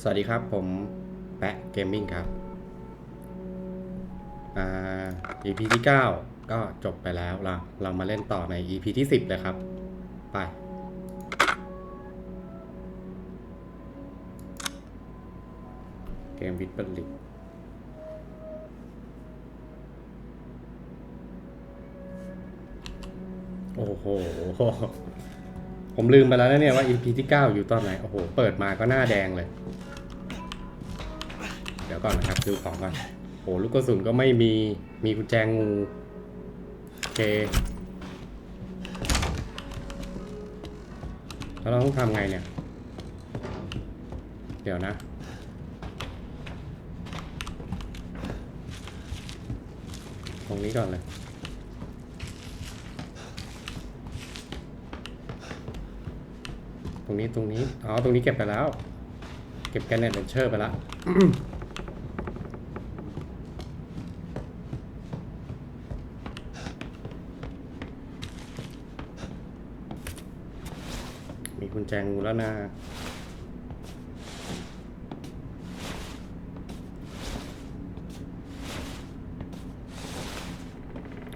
สวัสดีครับผมแปะเกมมิ่งครับอ่า EP ที่ 9 ก็จบไปแล้วเราเรามาเล่นต่อใน EP ที่ 10 เลยครับ ไป เกมวิดเบิลลิกโอ้โห ผมลืมไปแล้วนะเนี่ยว่า EP ที่ 9 อยู่ตอนไหน โอ้โห เปิดมาก็หน้าแดงเลย เดี๋ยวก่อนนะครับ ดูของก่อนโอ้โหลูกกระสุนก็ไม่มี มีกุญแจงูโอเค แล้วเราต้องทำไงเนี่ย เดี๋ยวนะ ตรงนี้ก่อนเลย รงนี้ตรงนี้อ๋อตรงนี้เก็บไปแล้ว เก็บแกนเน็ตเลนเชอร์ไปแล้วมีกุญแจงูแล้วนะ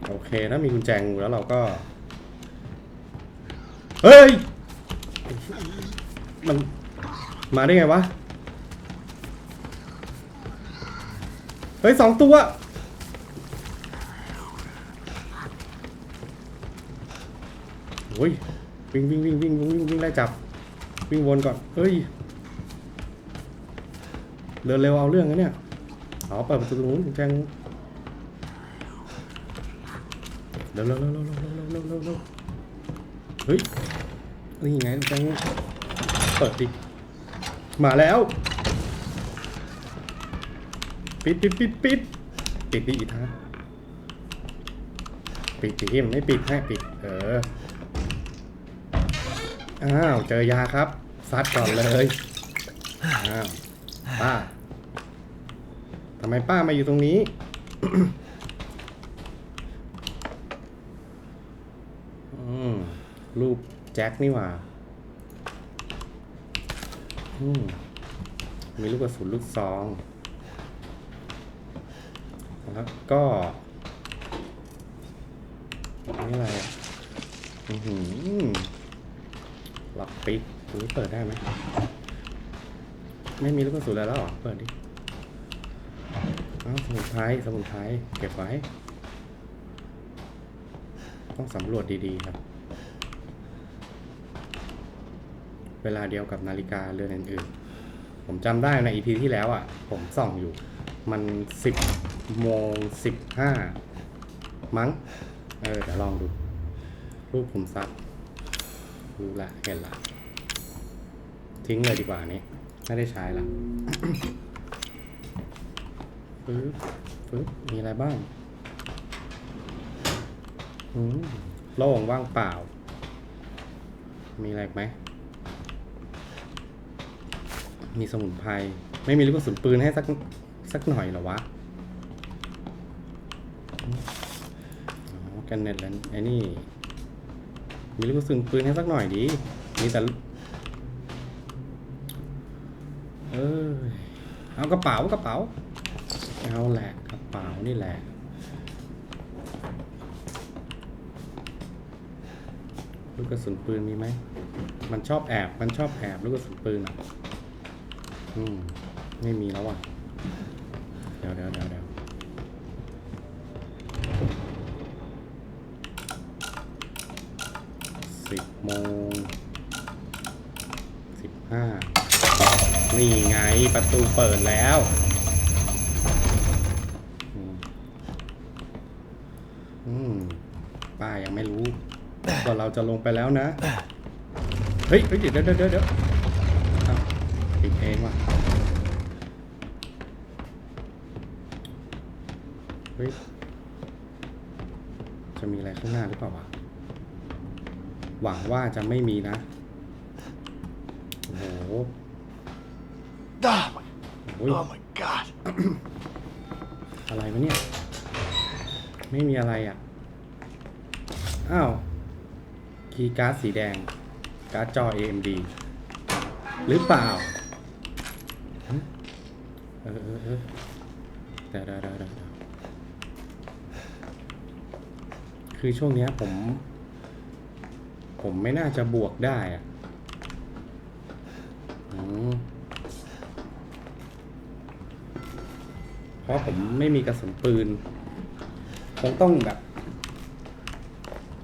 โอเคถ้ามีกุญแจงูแล้วเราก็ เฮ้ย มันมาได้ไงวะ เฮ้ยสองตัว โอ้ย วิ่งวิ่งวิ่งวิ่งวิ่งวิ่งไล่จับ วิ่งวนก่อน เฮ้ย เดินเร็วเอาเรื่องนะเนี่ย อ๋อเปิดประตูนู้นแจงเร็วเร็วเร็วเร็วเร็วเร็วเร็วเฮ้ย นี่ไงแจง ปิดดิ มาแล้ว ปิดปิดปิดปิดปิดดิอีกทางปิดดิที่มันไม่ปิดให้ปิด เออ อ้าว เจอยาครับ ซัดก่อนเลย อ้าว ป้า ทำไมป้ามาอยู่ตรงนี้อืมรูปแจ็คนี่หว่า มีลูกกระสุนลูกซอง แล้วก็นี่อะไรอะอือหือล็อกปิกตรงนี้เปิดได้ไหม ไม่มีลูกกระสุนแล้วหรอ เปิดดิอ้าสมุนไพรสมุนไพรเก็บไว้ ต้องสำรวจดี ๆ ครับ เวลาเดียวกับนาฬิกาเรือนอื่นๆ ผมจำได้ในอีพีที่แล้วอะ ผมส่องอยู่ มันสิบโมงสิบห้ามั้ง เออเดี๋ยวลองดู รูปผมซัดรู้ละเห็นละ ทิ้งเลยดีกว่านี้ ไม่ได้ใช้ละปึ๊บปึ๊บมีอะไรบ้างโล่งว่างเปล่า มีอะไรไหม มีสมุนไพร ไม่มีลูกกระสุนปืนให้สักสักหน่อยหรอวะกันเน็ตแล้วไอ้นี่ มีลูกกระสุนปืนให้สักหน่อยดีมีแต่ เออเอากระเป๋ากระเป๋า เอาแหละกระเป๋านี่แหละลูกกระสุนปืนมีไหม มันชอบแอบ มันชอบแอบลูกกระสุนปืนอะ อืมไม่มีแล้วอะ เดี๋ยวเดี๋ยวเดี๋ยวเดี๋ยวสิบโมงสิบห้านี่ไงประตูเปิดแล้วอืมป้ายังไม่รู้ว่าเราจะลงไปแล้วนะ เฮ้ยเฮ้ยเดี๋ยวเดี๋ยวเดี๋ยวเดี๋ยวอ้าวปิดเองว่ะ เฮ้ย จะมีอะไรข้างหน้าหรือเปล่าวะหวังว่าจะไม่มีนะโอ้โห Oh my, โอ้ย oh my god. อะไรวะเนี่ย ไม่มีอะไรอะ อ้าว คีย์การ์ดสีแดง การ์ดจอ AMD หรือเปล่าเออเออเออเดี๋ยวเดี๋ยวเดี๋ยวเดี๋ยวเดี๋ยว คือช่วงเนี้ยผม ผมไม่น่าจะบวกได้อะอเพราะผมไม่มีกระสุนปืน คงต้องแบบ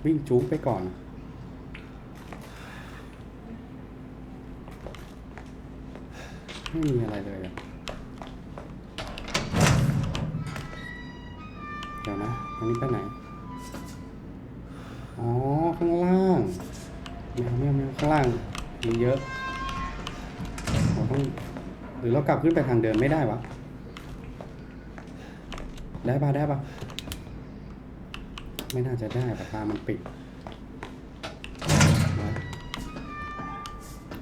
วิ่งจู๊ไปก่อนไม่มีอะไรเลยอะเดี๋ยวนะอันนี้ไปไหน อ๋อ ข้างล่างแมวแมวแมวข้าง ล่างมีเยอะเราต้องหรือเรากลับขึ้นไปทางเดิมไม่ได้วะ ได้ปะได้ปะไม่น่าจะได้แต่ทามันปิด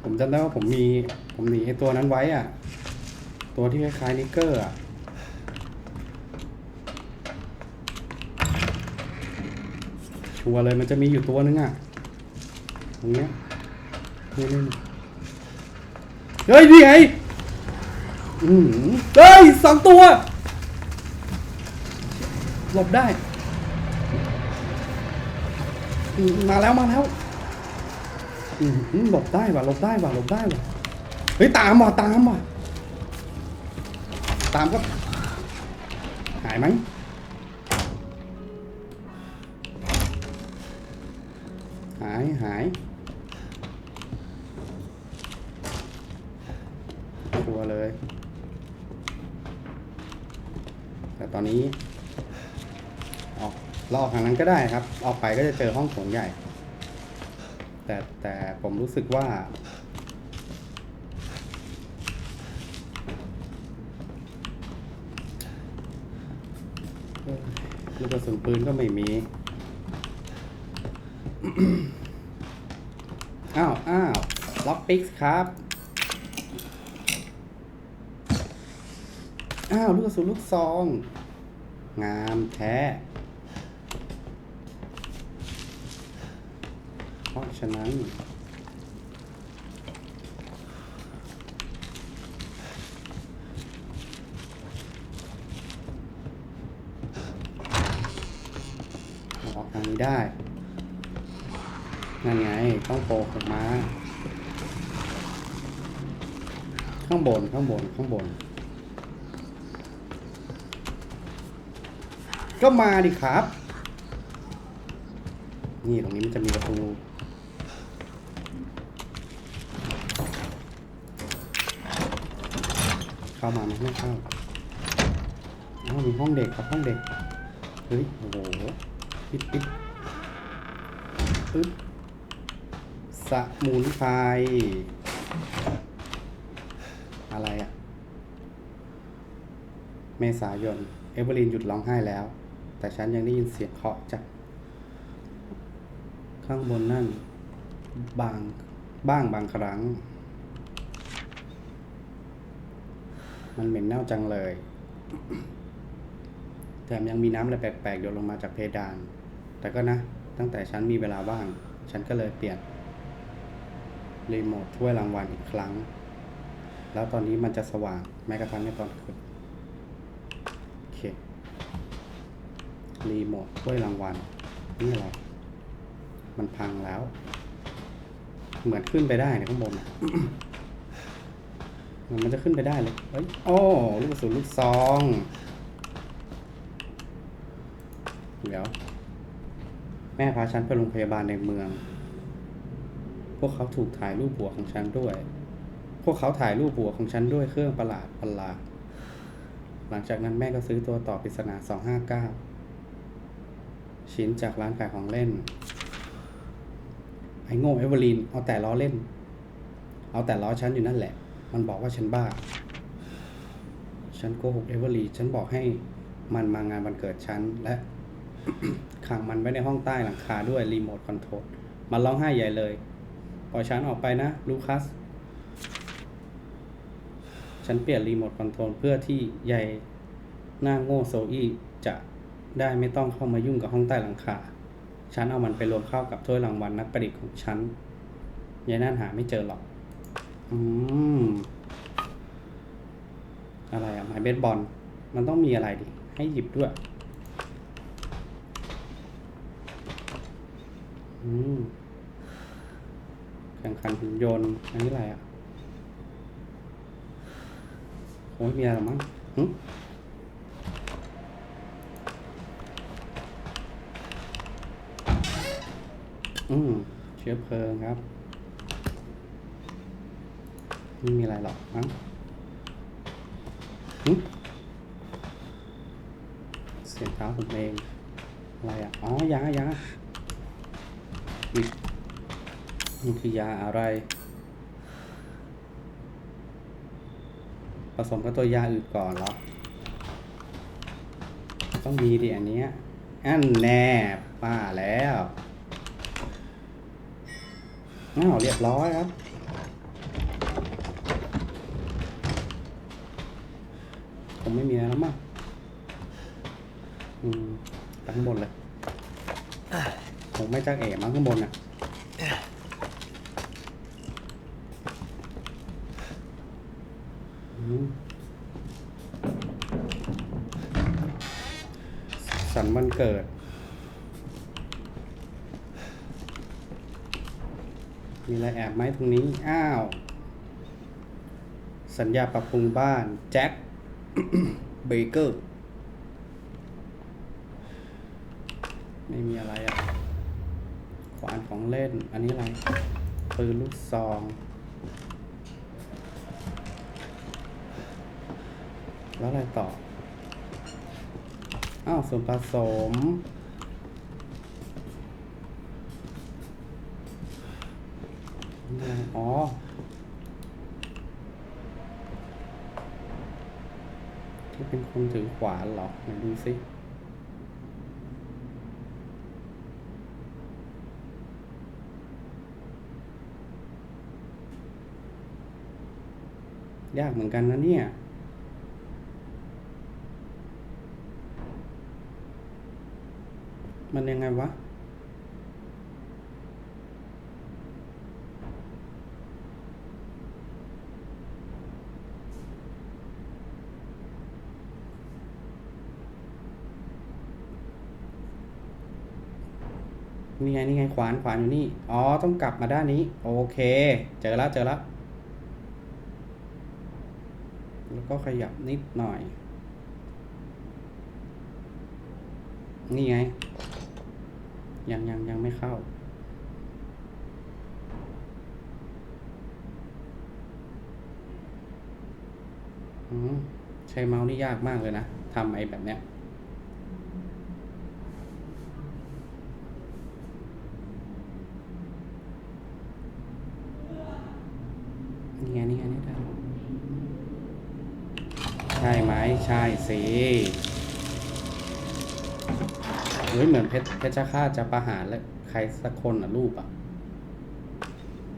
ผมจำได้ว่าผมมี ผมหนีไอ้ตัวนั้นไว้อะ ตัวที่คล้ายๆนิกเกอร์อะชัวร์เลยมันจะมีอยู่ตัวนึงอะตรงเนี้ย นี่นี่นี่เฮ้ยนี่ไงอืมเฮ้ยสองตัว หลบได้อืมมาแล้วมาแล้วอืมอืมหลบได้ว่ะหลบได้ว่ะหลบได้ว่ะเฮ้ยตามว่ะตามว่ะตามก็หายไหมหายหายชัวร์เลย แต่ตอนนี้ ออกเราออกทางนั้นก็ได้ครับ ออกไปก็จะเจอห้องโถงใหญ่ แต่แต่ผมรู้สึกว่าเอ้ยลูกกระสุนปืนก็ไม่มีอ้าวอ้าวล็อกปิกครับ อ้าวลูกกระสุนลูกซอง งามแท้เพราะฉะนั้น ออกทางนี้ได้ นั่นไง ต้องโปกออกมา ข้างบน ข้างบน ข้างบน ก็มาดิครับ นี่ตรงนี้มันจะมีประตูเข้ามาไหมไม่เข้าอ้าวมีห้องเด็กครับห้องเด็ก เฮ้ย โอ้โห ปิดปิดปึ๊บสมุนไพรอะไรอะเมษายน เอเวอรีนหยุดร้องไห้แล้ว แต่ฉันยังได้ยินเสียงเคาะจากข้างบนนั่น บางบ้างบางครั้ง มันเหม็นเน่าจังเลย แถมยังมีน้ำอะไรแปลกๆหยดลงมาจากเพดาน แต่ก็นะ ตั้งแต่ฉันมีเวลาว่าง ฉันก็เลยเปลี่ยนรีโมทถ้วยรางวัลอีกครั้ง แล้วตอนนี้มันจะสว่างแม้กระทั่งในตอนคืนโอเค รีโมทถ้วยรางวัลนี่อะไร มันพังแล้ว เหมือนขึ้นไปได้ในข้างบนอะมันจะขึ้นไปได้เลยเฮ้ยโอ้ลูกกระสุนลูกซอง เดี๋ยว แม่พาฉันไปโรงพยาบาลในเมือง พวกเขาถูกถ่ายรูปหัวของฉันด้วย พวกเขาถ่ายรูปหัวของฉันด้วยเครื่องประหลาดประหลาดหลังจากนั้นแม่ก็ซื้อตัวต่อปริศนา259 ชิ้นจากร้านขายของเล่น ไอ้โง่เอเวอร์ลีนเอาแต่ล้อเล่น เอาแต่ล้อฉันอยู่นั่นแหละ มันบอกว่าฉันบ้า ฉันโกหกเอเวอร์ลีฉันบอกให้มันมางานวันเกิดฉันและขังมันไว้ในห้องใต้หลังคาด้วยรีโมทคอนโทรลมันร้องไห้ใหญ่เลยปล่อยฉันออกไปนะ ลูคัส ฉันเปลี่ยนรีโมทคอนโทรลเพื่อที่ยายหน้าโง่โซอี้จะ ได้ไม่ต้องเข้ามายุ่งกับห้องใต้หลังคา ฉันเอามันไปรวมเข้ากับถ้วยรางวัลนักประดิษฐ์ของฉันยายนั่นหาไม่เจอหรอก อืม อะไรอะไม้เบสบอล มันต้องมีอะไรดิ ให้หยิบด้วย อืมแข่งขันหุ่นยนต์ อันนี้อะไรอะคงไม่มีอะไรมั้งหึ อืมเชื้อเพลิงครับ ไม่มีอะไรหรอกมั้งเสียงเท้าผมเอง อะไรอะ อ๋อ ยายาอุ๊ยมันคือยาอะไร ผสมกับตัวยาอื่นก่อนเหรอ ต้องมีดิอันเนี้ยอันแน่ป้าแล้ว อ้าวเรียบร้อยครับ ผมไม่มีอะไรแล้วมั้งอืมไปข้างบนเลยผมไม่จักเอ๋มั้งข้างบนน่ะอืมสันวันเกิด มีอะไรแอบไหมตรงนี้ อ้าว สัญญาปรับปรุงบ้าน แจ็ค เบเกอร์ ไม่มีอะไรอะ ขวานของเล่น อันนี้อะไร ปืนลูกซอง แล้วอะไรต่อ อ้าวส่วนผสม อ๋อ ที่เป็นคนถือขวานเหรอไหนดูสิยากเหมือนกันนะเนี่ย มันยังไงวะ นี่ ไงนี่ไงขวานขวานอยู่นี่ อ๋อต้องกลับมาด้านนี้ โอเค เจอแล้วเจอแล้วแล้วก็ขยับนิดหน่อย นี่ไง ยังยังยังไม่เข้าอืมใช้เมาส์นี่ยากมากเลยนะทำไอ้แบบเนี้ย นี่ไง นี่ไงนี่ได้แล้วใช่ไหม ใช่สิเฮ้ย เหมือนเพ ชรเพชรฆาตจะประหารแล้วใครสักคนอะรูปอะ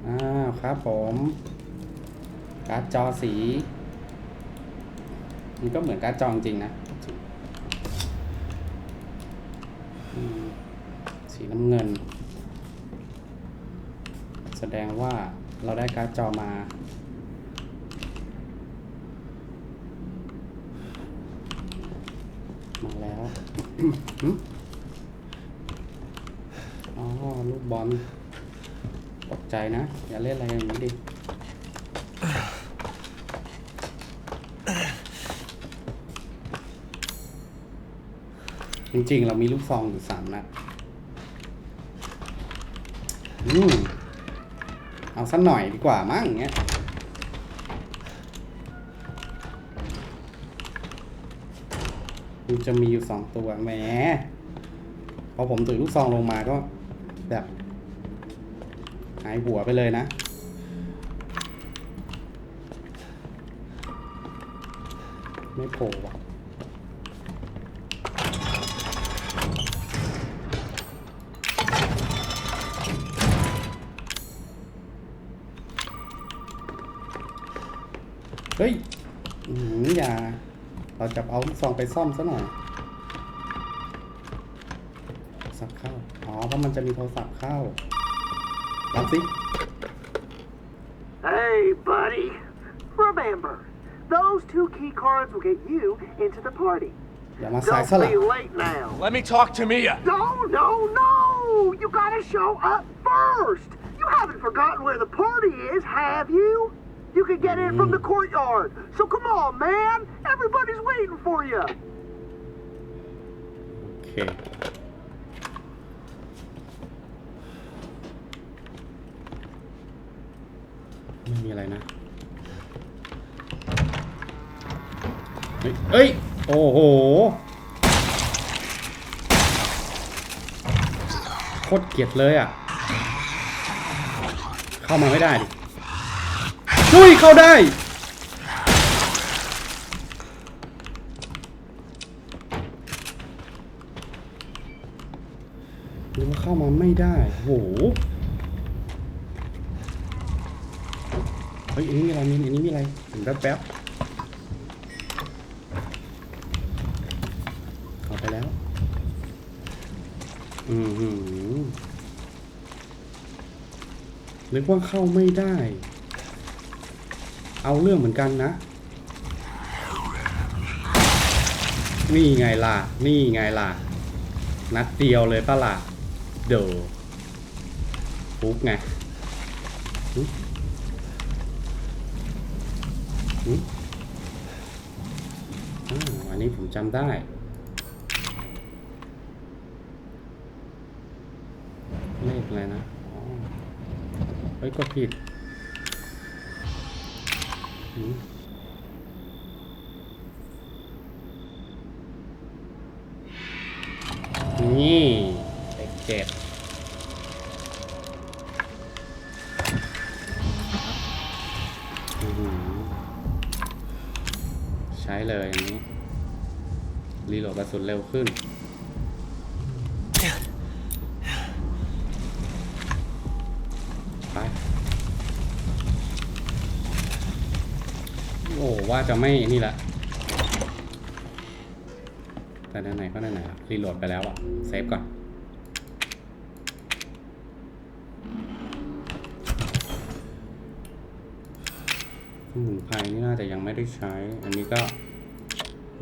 อ้าวครับผมการ์ดจอสี มันก็เหมือนการ์ดจอจริงนะ สีน้ำเงิน แสดงว่าเราได้การ์ดจอมามาแล้ว ลูกบอลตกใจนะ อย่าเล่นอะไรอย่างนี้ดิจริงๆ เรามีลูกซองอยู่สามนัดอืมเอาสักหน่อยดีกว่ามั้งอย่างเงี้ย มันจะมีอยู่สองตัวแหมพอผมถือลูกซองลงมาก็ แบบหายหัวไปเลยนะ ไม่โผล่ว่ะเฮ้ยอย่า เราจะเอาซองไปซ่อมซะหน่อย ศัพท์เข้า อ๋อ เพราะมันจะมีโทรศัพท์เข้า รับสิ Hey, buddy. Remember, Those two key cards will get you into the party. อย่ามาสาย Don't สลับ be late now. Let me talk to Mia. No, no, no! You gotta show up first! You haven't forgotten where the party is, have you? You can get in from the courtyard. So come on, man! Everybody's waiting for you. โอเค มีอะไรนะเฮ้ยเอ้ย โอ้โห โคตรเกลียดเลยอะ เข้ามาไม่ได้ดิดุยเข้าได้หรือว่าเข้ามาไม่ได้ โห เฮ้ยอันนี้มีอะไรมีอันนี้มีอะไรเห็นแป๊บๆเข้าไปแล้ว อืมหือนึกว่าเข้าไม่ได้ เอาเรื่องเหมือนกันนะ นี่ไงล่ะ นี่ไงล่ะ นัดเดียวเลยปะล่ะ เดอฟุกไงหึหึอ้าวอันนี้ผม จำได้ เลขอะไรนะเฮ้ยก็ผิดนี่ สุนเร็วขึ้น ไป โอ้ ว่าจะไม่นี่แหละแต่ไหนๆก็ไหนๆละรีโหลดไปแล้วอะเซฟก่อนสมุนไพรนี่น่าจะยังไม่ได้ใช้ อันนี้ก็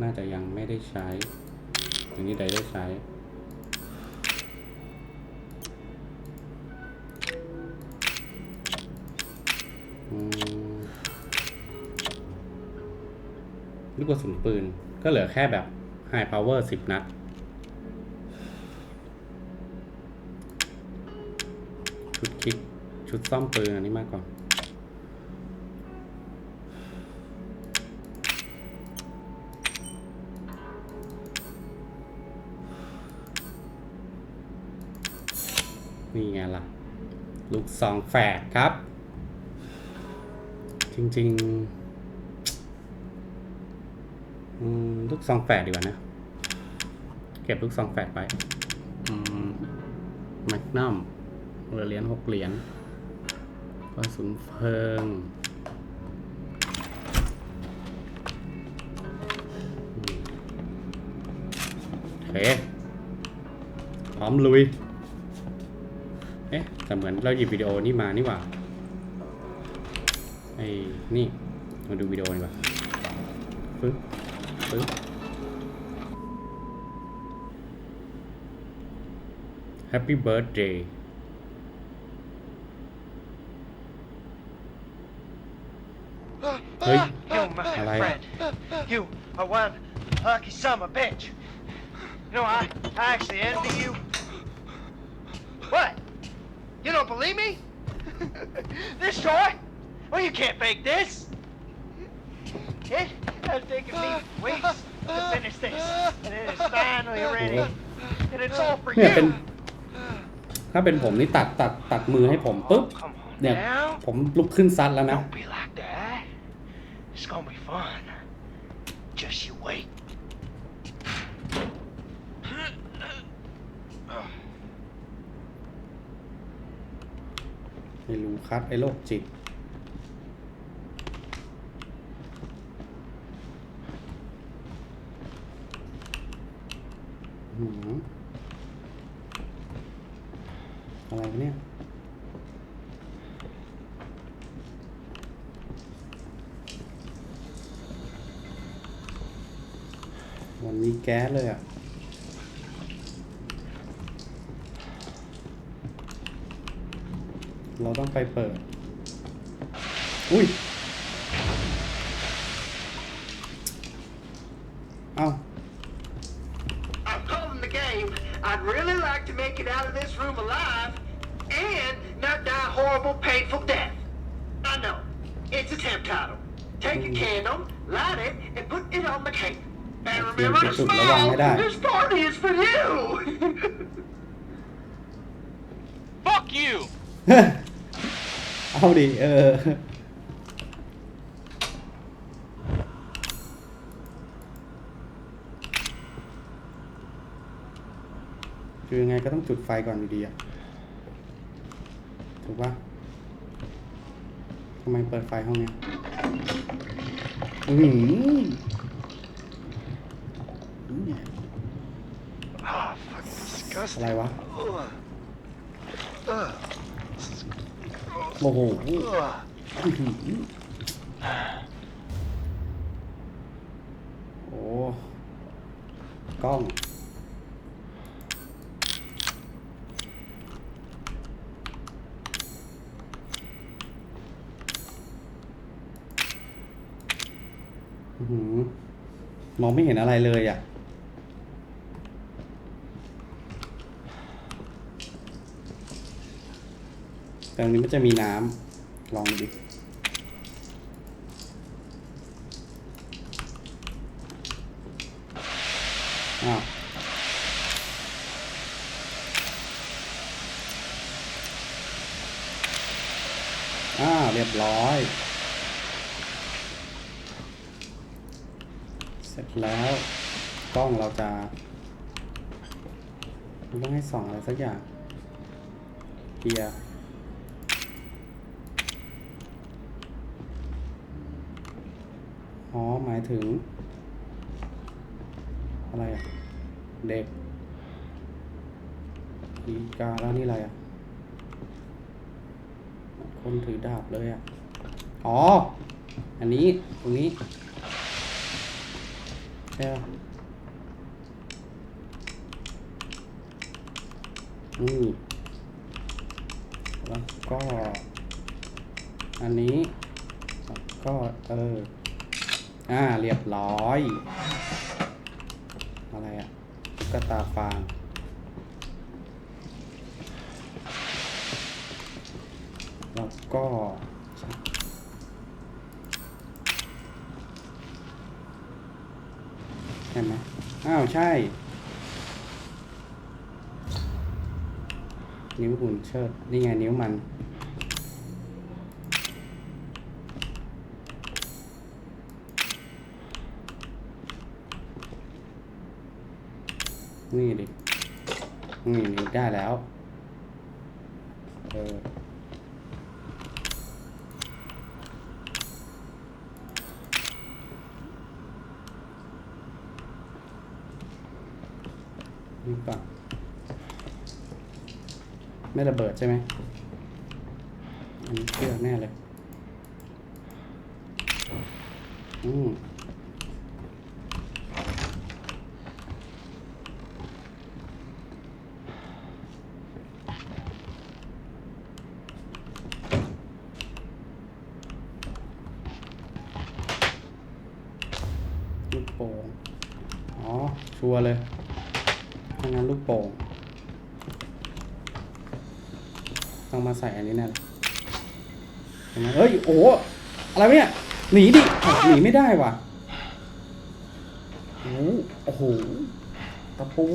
น่าจะยังไม่ได้ใช้ อันนี้ได้ได้ใช้ ลูกกระสุนปืน ก็เหลือแค่แบบ High Power 10นัด ชุดคิดชุดซ่อมปืนอันนี้มากกว่า ลูกซองแฝดครับ จริงๆลูกซองแฝดดีกว่านะ เก็บลูกซองแฝดไปแมกนัมเหรียญหกเหรียญกระสุนเพลิงโอเคพร้อมลุย แต่เหมือนเราหยิบวิดีโอนี่มานี่หว่าไอ้นี่มาดูวิดีโอดีกว่าปึ๊บปึ๊บ Happy birthday เฮ้ย You, my Alright. friend, you are one lucky son of a bitch. You know, I, I actually envy you. What? You don't believe me? this toy? Well, you can't fake this. It has taken me weeks to finish this, and it is finally ready. And it's all for เนี่ยเป็น you. ถ้าเป็นผมนี่ตัดตัดตัดมือให้ผมปุ๊บ Oh, come on เนี่ย now. ผมลุกขึ้นซัดแล้วนะ Don't be like that. It's gonna be fun. Just you wait. ไม่รู้ครับไอ้โรคจิต อะไรเนี่ยวันนี้แก๊สเลยอะ เราต้องไปเปิด อุ้ย เอ้า I'm calling the game. I'd really like to make it out of this room alive and not die a horrible, painful death. I know. It's a temp title. Take a candle, light it, and put it on the cake. And remember to Yes, yes, yes, smile. yes. This party is for you. Fuck you! เอาดิ เออ คือยังไงก็ต้องจุดไฟก่อนอยู่ดีอะถูกปะทำไมเปิดไฟห้องเนี้ยอือหือ Oh, fucking disgusting. อะไรวะ โอ้โหโอ้กล้องอื้อหือมองไม่เห็นอะไรเลยอะ แต่ตรงนี้มันจะมีน้ำลองดิอ้าวอ้าวเรียบร้อย เสร็จแล้วกล้องเราจะมันต้องให้ส่องอะไรสักอย่างเกียร์ อ๋อ หมายถึง อะไรอะ เด็กอีกาแล้วนี่อะไรอะ คนถือดาบเลยอะ อ๋อ อันนี้ ตรงนี้ใช่ปะนี่แล้วก็ อันนี้ ก็ เออ อ่า เรียบร้อย อะไรอะตุ๊กตาฟาง แล้วก็ใช่ไหมอ้าว ใช่ นิ้วหุ่นเชิด นี่ไงนิ้วมัน นี่ดิ นี่นี่ได้แล้ว เออนี่ปะไม่ระเบิดใช่ไหมอันนี้เชื่อแน่เลย อืม ลูกโป่ง อ๋อ ชัวร์เลยถ้างั้นลูกโป่ง ต้องมาใส่อันนี้แน่เห็นไหมเฮ้ย โอ้อะไรเนี่ย หนีดิหนีไม่ได้ว่ะ โอ้โหโอ้โห ตะปู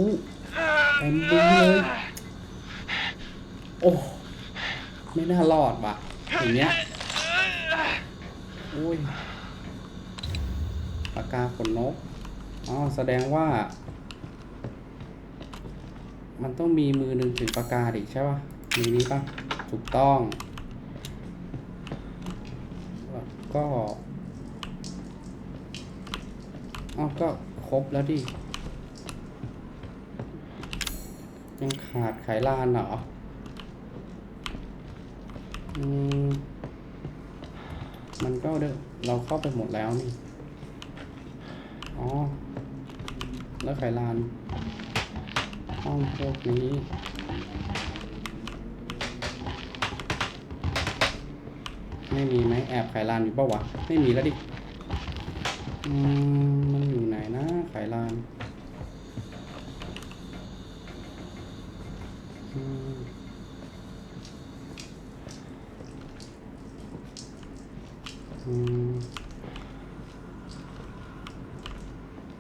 เต็มดึงเลย โอ้ ไม่น่ารอดว่ะอย่างเงี้ย โอ้ย กาขนนก อ๋อ แสดงว่า มันต้องมีมือหนึ่งถือปากกาดิใช่ป่ะมือนี้ป่ะ ถูกต้อง ก็อ๋อก็ครบแล้วดิ ยังขาดไขลานเหรอ อืม มันก็เดนเราเข้าไปหมดแล้วนี่ อ๋อ แล้วไขลาน ห้องพวกนี้ ไม่มีไหมแอบไขลานอยู่ปะวะ ไม่มีแล้วดิ อืม มันอยู่ไหนนะไขลานอืมอืม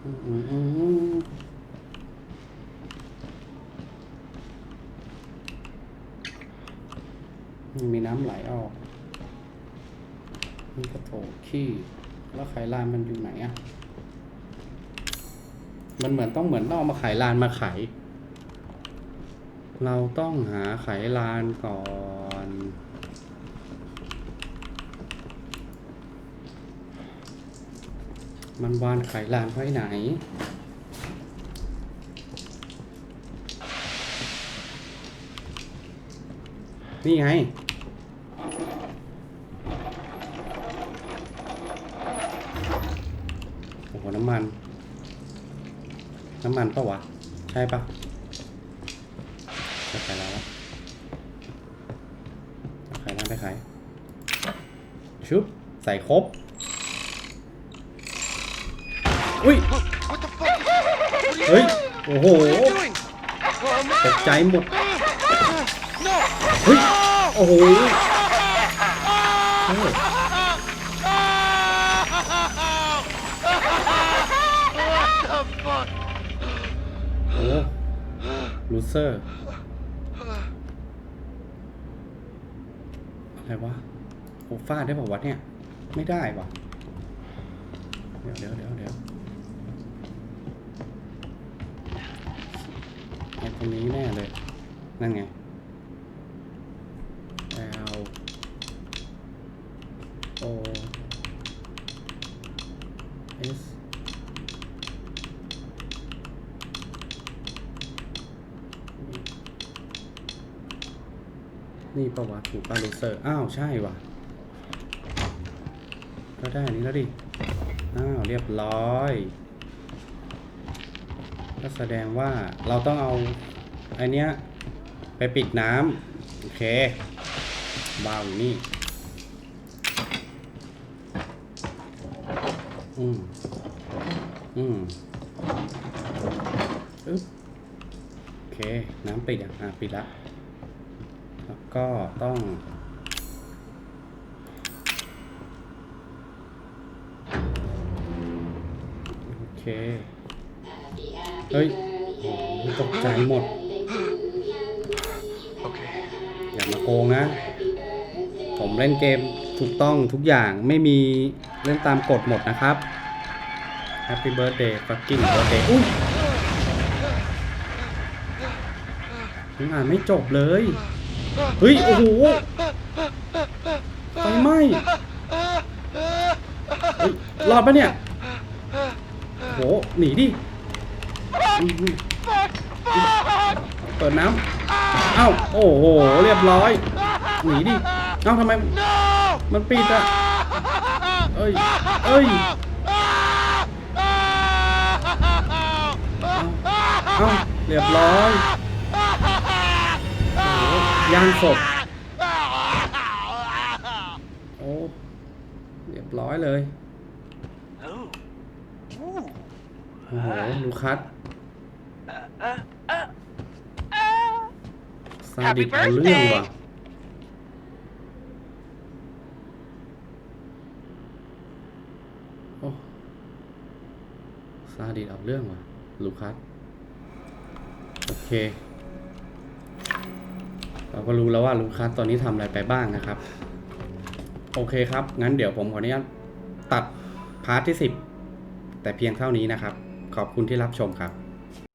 อืมอืมอืมอืมมันมีน้ำไหลออก นี่กระโถขี้ แล้วไขลานมันอยู่ไหนอะ มันเหมือนต้องเหมือนต้องเอามาไขลานมาไขเราต้องหาไขลานก่อน มันวานไขลานไว้ไหน นี่ไง โอ้โห น้ำมัน น้ำมันปะวะ ใช่ปะจะขายแล้วอะขายร้านไปขายชุบ ใส่ครบ อุ้ย เฮ้ย โอ้โห ตกใจหมด เฮ้ย โอ้โห เฮ้ย What the fuck? โอ้ลูเซอร์ อะไรวะโอ้ฟาดได้ป่าวะเนี่ย ไม่ได้วะเดี๋ยวเดี๋ยวเดี๋ยวเดี๋ยวไอ้ตรงนี้แน่เลย นั่นไง L O S นี่ประวัติถูกปาลูเซอร์ อ้าว ใช่ว่ะก็ได้อันนี้แล้วดิ อ้าว เรียบร้อยก็แสดงว่าเราต้องเอาไอันเนี้ย ไปปิดน้ำโอเคบาวอยู่นี่อืม อืมอึ๊บโอเค น้ำปิดอะ อะ ปิดละ ก็ต้อง โอเค เฮ้ยโอ้โหตกใจหมด Okay. อย่ามาโกงนะ ผมเล่นเกมถูกต้องทุกอย่างไม่มีเล่นตามกฎหมดนะครับ Happy Birthday fucking birthday อุ้ยยังอ่านไม่จบเลย เฮ้ย โอ้โหไฟไหม้รอดปะเนี่ยโอ้หหนีดิ เปิดน้ำเอ้า โอ้โห เรียบร้อย หนีดิ เอ้าทำไม มันปิดอะเอ้ย เอ้ย เอ้า เรียบร้อย ย่างศพโอ้เรียบร้อยเลยโอ้โหลูคัสซาดิสเอาเรื่องว่ะโอ้ซาดิสเอาเรื่องว่ะลูคัสโอเค เราก็รู้แล้วว่าลูกค้าตอนนี้ทำอะไรไปบ้างนะครับ โอเคครับ งั้นเดี๋ยวผมขออนุญาตตัดพาร์ทที่ 10 แต่เพียงเท่านี้นะครับ ขอบคุณที่รับชมครับ